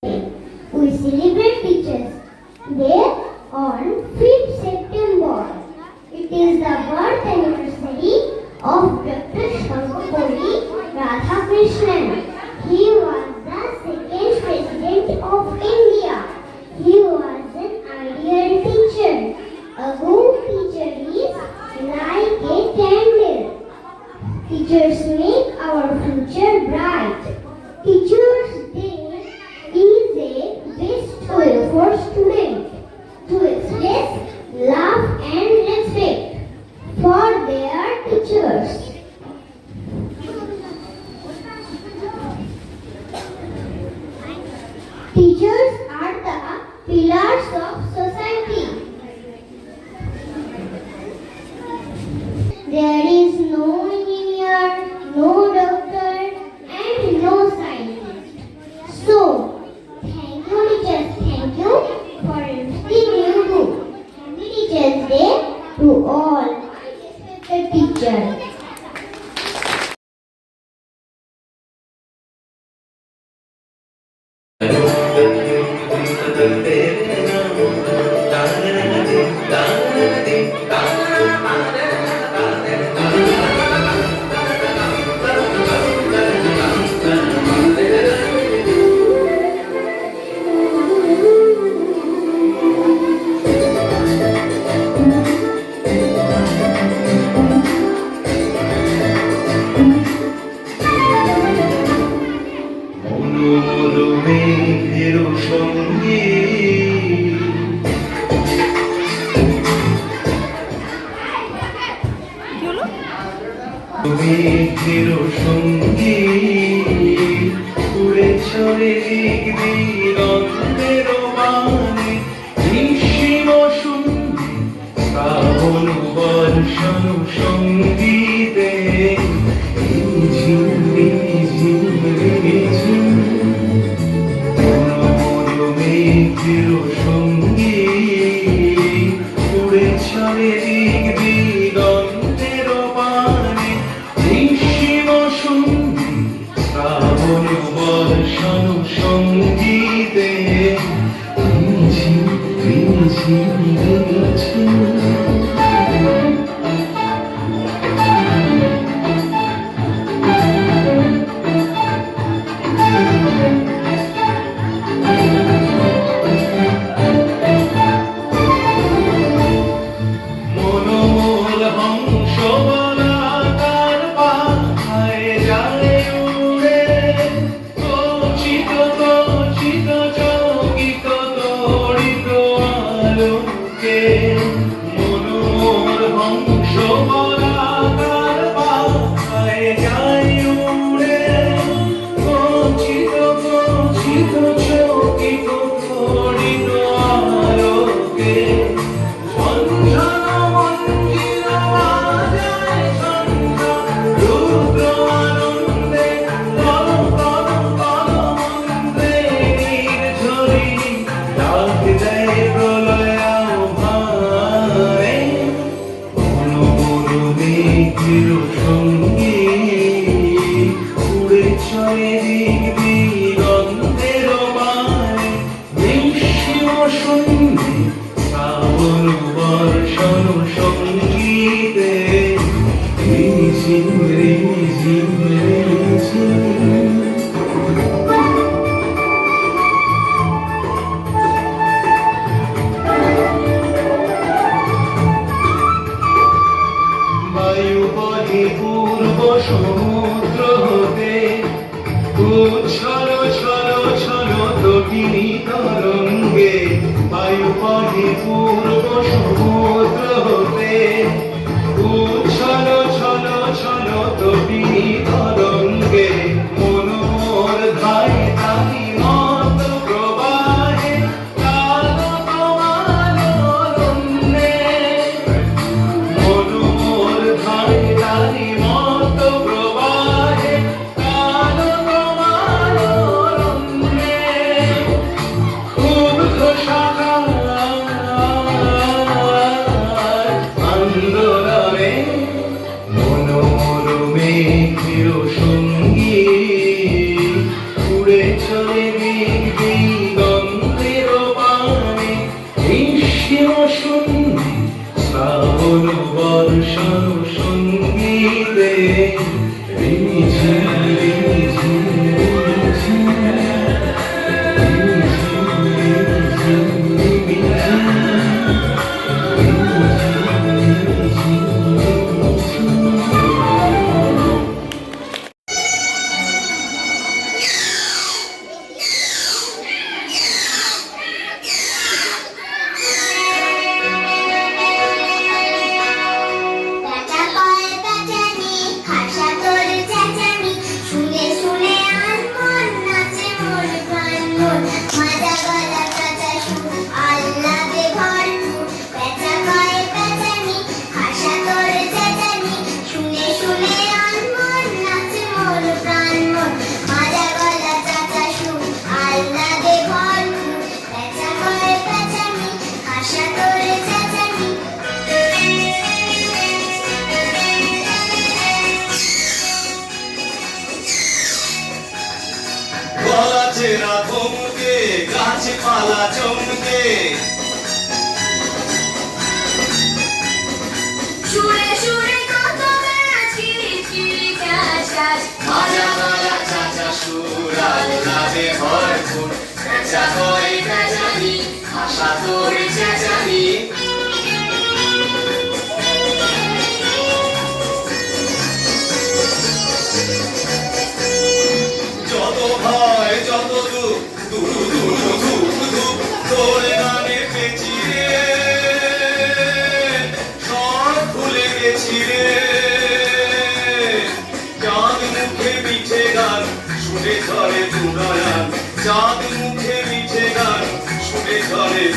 We celebrate Teachers Day on 5th September. It is the birth anniversary of Dr. Shankapuri Radhakrishnan. He was the second president of India. He was an ideal teacher. A good teacher is like a candle. Teachers Teacher, চমকে সুরে সুরে কত গাছ কিচিরি কাশাস মজা গলা আশা তোর চেঁচানি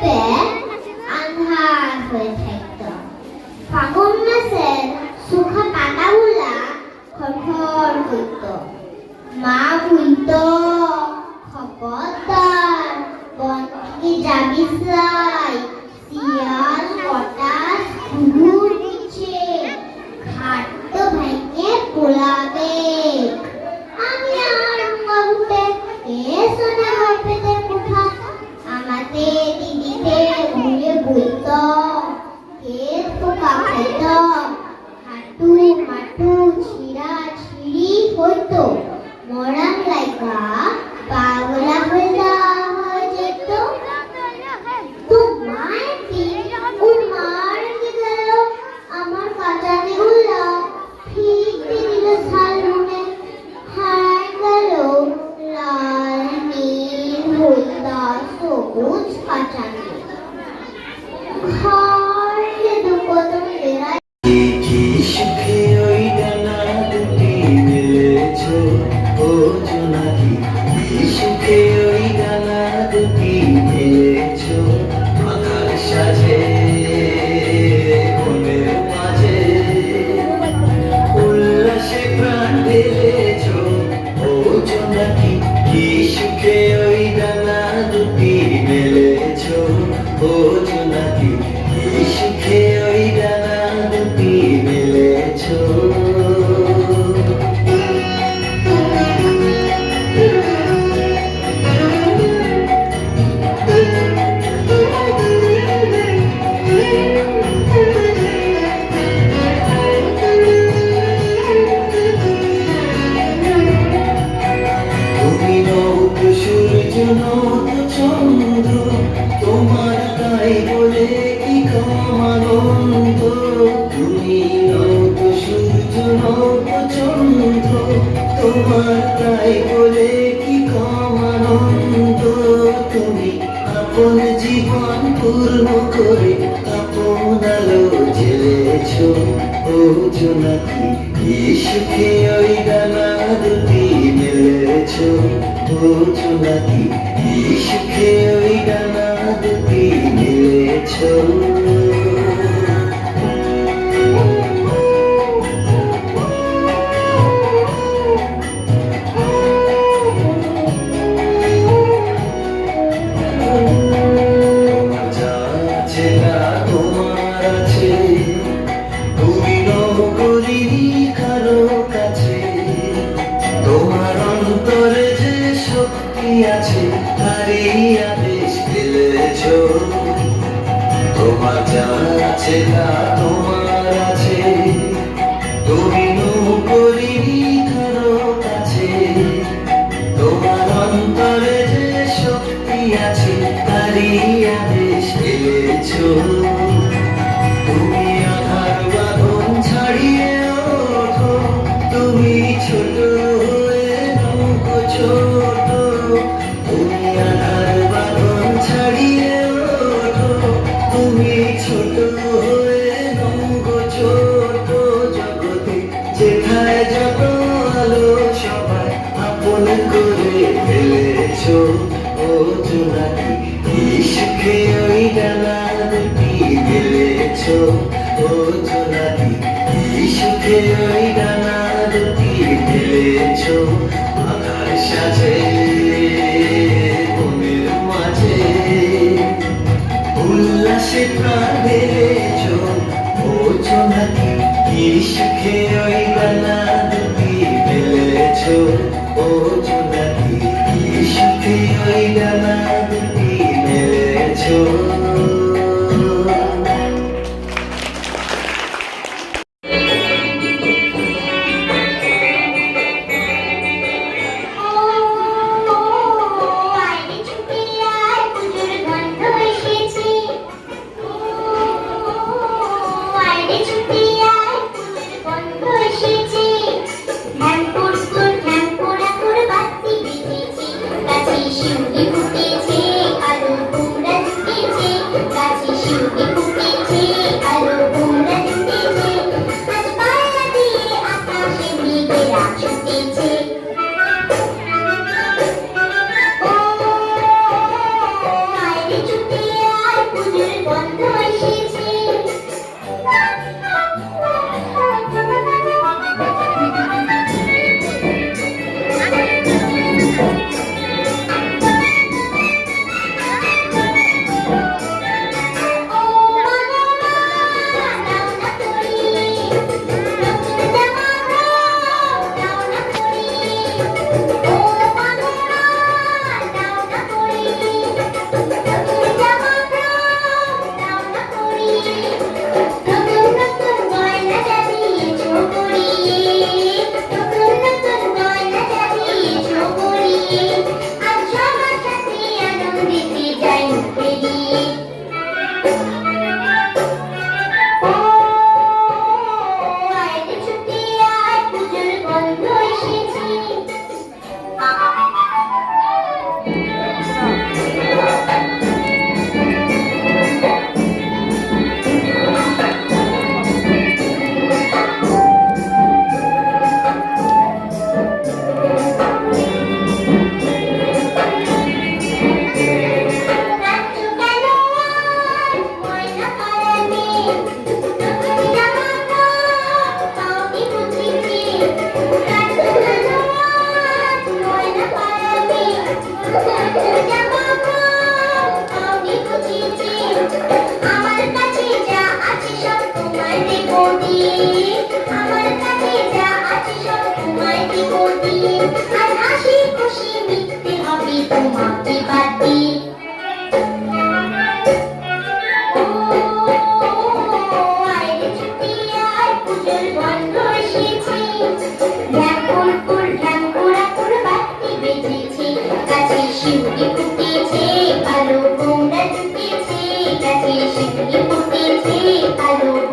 bear হতো মরা আসে প্রাণে বোঝো নাকি কি সুখে ওই বেলা দুটি ফেলেছো বোঝো 是 ayuda.